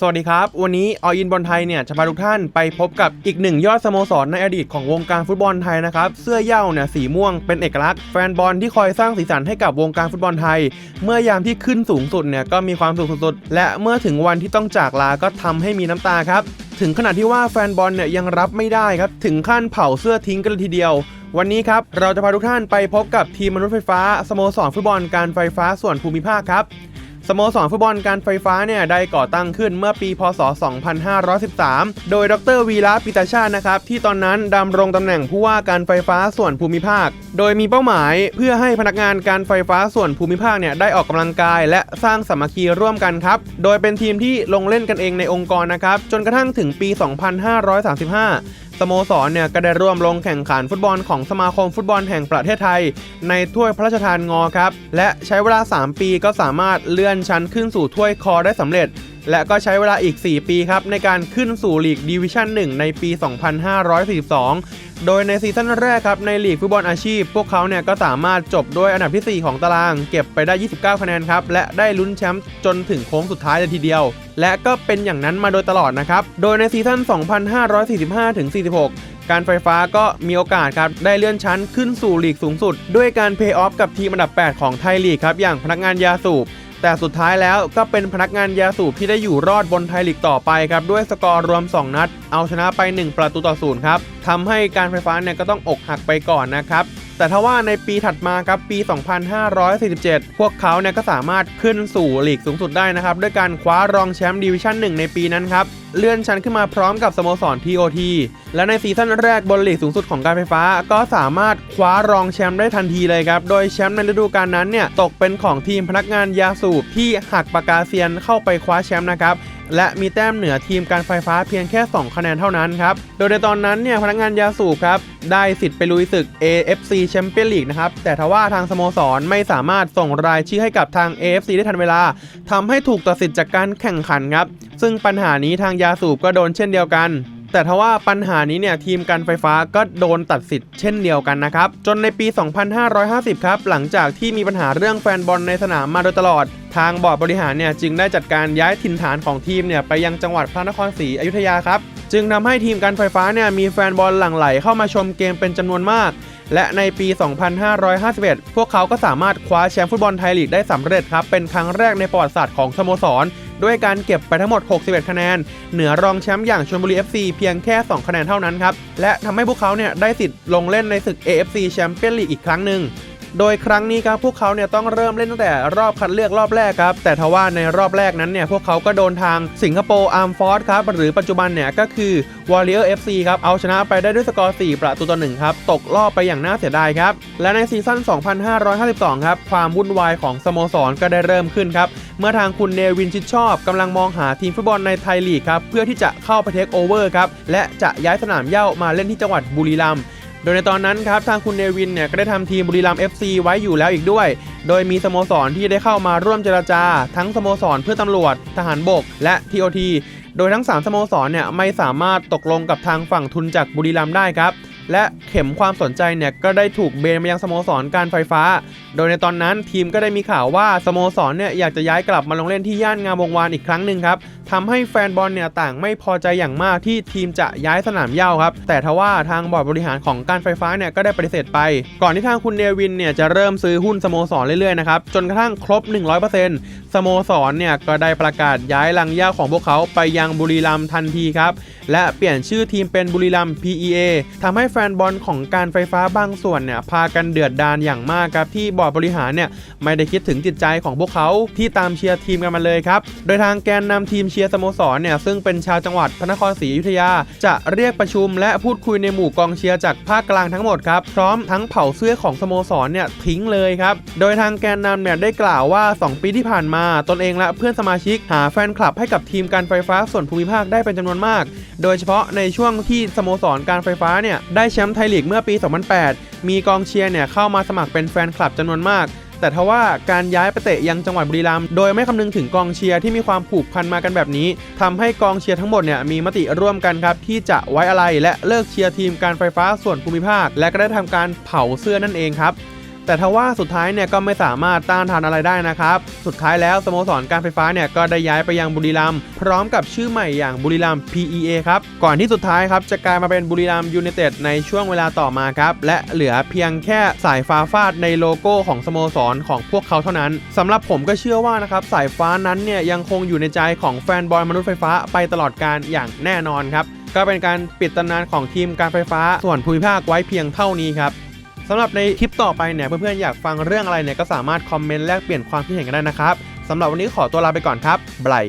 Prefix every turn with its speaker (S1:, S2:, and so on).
S1: สวัสดีครับ วันนี้ออินบอลไทยเนี่ยจะพาทุกท่านไปพบกับอีกหนึ่งยอดสโมสรในอดีตของวงการฟุตบอลไทยนะครับ เสื้อเย้าเนี่ยสีม่วงเป็นเอกลักษณ์แฟนบอลที่คอยสร้างสีสันให้กับวงการฟุตบอลไทย เมื่อยามที่ขึ้นสูงสุดเนี่ยก็มีความสุขสุดๆและเมื่อถึงวันที่ต้องจากลาก็ทำให้มีน้ำตาครับ ถึงขนาดที่ว่าแฟนบอลเนี่ยยังรับไม่ได้ครับถึงขั้นเผาเสื้อทิ้งกันเลยทีเดียววันนี้ครับ เราจะพาทุกท่านไปพบกับทีมมนุษย์ไฟฟ้าสโมสรฟุตบอลการไฟฟ้าส่วนภูมิภาคครับ สโมสรฟุตบอลการไฟฟ้าเนี่ยได้ก่อตั้งขึ้นเมื่อปี พศ 2513 โดยดรวีระปิตาชาตินะครับที่ตอนนั้นดำรงตำแหน่งผู้ว่าการไฟฟ้าส่วนภูมิภาค โดยมีเป้าหมายเพื่อให้พนักงานการไฟฟ้าส่วนภูมิภาคเนี่ยได้ออกกำลังกาย และสร้างสามัคคีร่วมกันครับ โดยเป็นทีมที่ลงเล่นกันเองในองค์กรนะครับจนกระทั่งถึงปี 2535 สโมสรเนี่ยก็ได้ร่วมลงแข่งขันฟุตบอลของสมาคมฟุตบอลแห่งประเทศไทย ในถ้วยพระราชทานงอครับ และใช้เวลา 3 ปีก็สามารถเลื่อนชั้นขึ้นสู่ถ้วยคอได้สำเร็จและก็ใช้เวลาอีก 4 ปีครับ ในการขึ้นสู่ลีกดิวิชั่น 1 ในปี 2542 โดยในซีซั่นแรกครับ ในลีกฟุตบอลอาชีพ พวกเขาเนี่ยก็สามารถจบด้วยอันดับทีสี่ 4 ของตาราง เก็บไปได้ 29 คะแนนครับ และได้ลุ้นแชมป์จนถึงโค้งสุดท้ายเลยทีเดียว และก็เป็นอย่างนั้นมาโดยตลอดนะครับ โดยในซีซั่น 2545-46การไฟฟ้าก็มีโอกาสครับ ได้เลื่อนชั้นขึ้นสู่ลีกสูงสุด ด้วยการเพย์ออฟกับทีมอันดับ 8 ของไทยลีกครับ อย่างพนักงานยาสูบ แต่สุดท้ายแล้วก็เป็นพนักงานยาสูบที่ได้อยู่รอดบนไทยลีกต่อไปครับ ด้วยสกอร์รวม 2 นัด เอาชนะไป 1 ประตูต่อศูนย์ครับทำให้การไฟฟ้าเนี่ยก็ต้องอกหักไปก่อนนะครับแต่ทว่าในปีถัดมาครับปี 2547 พวกเขาเนี่ยก็สามารถขึ้นสู่ลีกสูงสุดได้นะครับด้วยการคว้ารองแชมป์ดิวิชั่น 1 ในปีนั้นครับเลื่อนชั้นขึ้นมาพร้อมกับสโมสร TOT และในซีซั่นแรกบนลีกสูงสุดของการไฟฟ้า ก็สามารถคว้ารองแชมป์ได้ทันทีเลยครับ โดยแชมป์ในฤดูกาลนั้นเนี่ยตกเป็นของทีมพนักงานยาสูบที่หักปากกาเซียนเข้าไปคว้าแชมป์นะครับและมีแต้มเหนือทีมการไฟฟ้าเพียงแค่ 2 คะแนนเท่านั้นครับ โดยในตอนนั้นเนี่ยพนักงานยาสูบครับ ได้สิทธิ์ไปลุยศึก AFC Champions League นะครับ แต่ทว่าทางสโมสรไม่สามารถส่งรายชื่อให้กับทาง AFC ได้ทันเวลาทำให้ถูกตัดสิทธิ์จากการแข่งขันครับ ซึ่งปัญหานี้ทางยาสูบก็โดนเช่นเดียวกัน แต่ทว่าปัญหานี้เนี่ยทีมการไฟฟ้าก็โดนตัดสิทธิ์เช่นเดียวกันนะครับ จนในปี 2550 ครับ หลังจากที่มีปัญหาเรื่องแฟนบอลในสนามมาโดยตลอด ทางบอร์ดบริหารเนี่ยจึงได้จัดการย้ายถิ่นฐานของทีมเนี่ยไปยังจังหวัดพระนครศรีอยุธยาครับจึงทำให้ทีมการไฟฟ้าเนี่ยมีแฟนบอลหลั่งไหลเข้ามาชมเกมเป็นจำนวนมาก และในปี 2551 พวกเขาก็สามารถคว้าแชมป์ฟุตบอลไทยลีกได้สำเร็จครับ เป็นครั้งแรกในประวัติศาสตร์ของสโมสร ด้วยการเก็บไปทั้งหมด 61 คะแนน เหนือรองแชมป์อย่างชลบุรี FC เพียงแค่ 2 คะแนนเท่านั้นครับ และทำให้พวกเขาเนี่ยได้สิทธิ์ลงเล่นในศึก AFC แชมเปี้ยนลีกอีกครั้งหนึ่ง โดยครั้งนี้ครับพวกเขาเนี่ยต้องเริ่มเล่นตั้งแต่รอบคัดเลือกรอบแรกครับ แต่ทว่าในรอบแรกนั้นเนี่ยพวกเขาก็โดนทางสิงคโปร์อาร์มฟอร์สครับหรือปัจจุบันเนี่ยก็คือ Warrior FC ครับเอาชนะไปได้ด้วยสกอร์ 4 ประตูต่อ1ครับตกรอบไปอย่างน่าเสียดายครับ และในซีซั่น 2552 ครับ ความวุ่นวายของสโมสรก็ได้เริ่มขึ้นครับ เมื่อทางคุณเนวินชิดชอบกำลังมองหาทีมฟุตบอลในไทยลีกครับเพื่อที่จะเข้าไปเทคโอเวอร์ครับและจะย้ายสนามเย้ามาเล่นที่จังหวัดบุรีรัมย์ โดยในตอนนั้นครับทางคุณเนวินเนี่ยก็ได้ทำทีมบุรีรัมย์ FC ไว้อยู่แล้วอีกด้วย โดยมีสโมสรที่ได้เข้ามาร่วมเจรจา ทั้งสโมสรเพื่อตำรวจ ทหารบก และ TOT โดยทั้ง 3 สโมสรเนี่ยไม่สามารถตกลงกับทางฝั่งทุนจากบุรีรัมย์ได้ครับ และเข็มความสนใจเนี่ยก็ได้ถูกเบนมายังสโมสรการไฟฟ้า โดยในตอนนั้นทีมก็ได้มีข่าวว่าสโมสรเนี่ยอยากจะย้ายกลับมาลงเล่นที่ย่านงามวงวานอีกครั้งหนึ่งครับทำให้แฟนบอลเนี่ยต่างไม่พอใจอย่างมากที่ทีมจะย้ายสนามเย้าครับ แต่ทว่าทางบอร์ดบริหารของการไฟฟ้าเนี่ยก็ได้ปฏิเสธไป ก่อนที่ทางคุณเนวินเนี่ยจะเริ่มซื้อหุ้นสโมสรเรื่อยๆนะครับจนกระทั่งครบ 100%สโมสรเนี่ยก็ได้ประกาศย้ายลังเย้าของพวกเขาไปยังบุรีรัมย์ทันทีครับและเปลี่ยนชื่อทีมเป็นบุรีรัมย์ PEA ทำให้แฟฟนบอลของการไฟฟ้าบางส่วนเนี่ยพากันเดือดดานอย่างมากครับที่บอร์ดบริหารเนี่ยไม่ได้คิดถึงจิตใจของพวกเขาที่ตามเชียร์ทีมกันมาเลยครับโดยทางแกนนำทีมเชียร์สโมสรเนี่ยซึ่งเป็นชาวจังหวัดพระนครศรีอยุธยา จะเรียกประชุมและพูดคุยในหมู่กองเชียร์จากภาคกลางทั้งหมดครับพร้อมทั้งเผาเสื้อของสโมสรเนี่ยทิ้งเลยครับโดยทางแกนนำเนี่ยได้กล่าวว่า 2 ปีที่ผ่านมาตนเองและเพื่อนสมาชิกหาแฟนคลับให้กับทีมการไฟฟ้าส่วนภูมิภาคได้เป็นจำนวนมาก โดยเฉพาะในช่วงที่สโมสรการไฟฟ้าเนี่ยได้แชมป์ไทยลีกเมื่อปี 2008 มีกองเชียร์เนี่ยเข้ามาสมัครเป็นแฟนคลับจำนวนมาก แต่ทว่าการย้ายไปเตะยังจังหวัดบุรีรัมย์โดยไม่คำนึงถึงกองเชียร์ที่มีความผูกพันมากันแบบนี้ทำให้กองเชียร์ทั้งหมดเนี่ยมีมติร่วมกันครับที่จะไว้อะไรและเลิกเชียร์ทีมการไฟฟ้าส่วนภูมิภาค และก็ได้ทำการเผาเสื้อนั่นเองครับ แต่ทว่าสุดท้ายเนี่ยก็ไม่สามารถต้านทานอะไรได้นะครับ สุดท้ายแล้วสโมสรการไฟฟ้าเนี่ยก็ได้ย้ายไปยังบุรีรัมย์พร้อมกับชื่อใหม่อย่างบุรีรัมย์ PEA ครับก่อนที่สุดท้ายครับจะกลายมาเป็นบุรีรัมย์ยูไนเต็ดในช่วงเวลาต่อมาครับและเหลือเพียงแค่สายฟ้าฟาดในโลโก้ของสโมสรของพวกเขาเท่านั้นสำหรับผมก็เชื่อว่านะครับสายฟ้านั้นเนี่ยยังคงอยู่ในใจของแฟนบอลมนุษย์ไฟฟ้าไปตลอดการอย่างแน่นอนครับก็เป็นการปิดตำนานของทีมการไฟฟ้าส่วนภูมิภาคไว้เพียงเท่านี้ครับ สำหรับในคลิปต่อไปเนี่ยเพื่อนๆอยากฟังเรื่องอะไรเนี่ยก็สามารถคอมเมนต์แลกเปลี่ยนความคิดเห็นกันได้นะครับสำหรับวันนี้ขอตัวลาไปก่อนครับบาย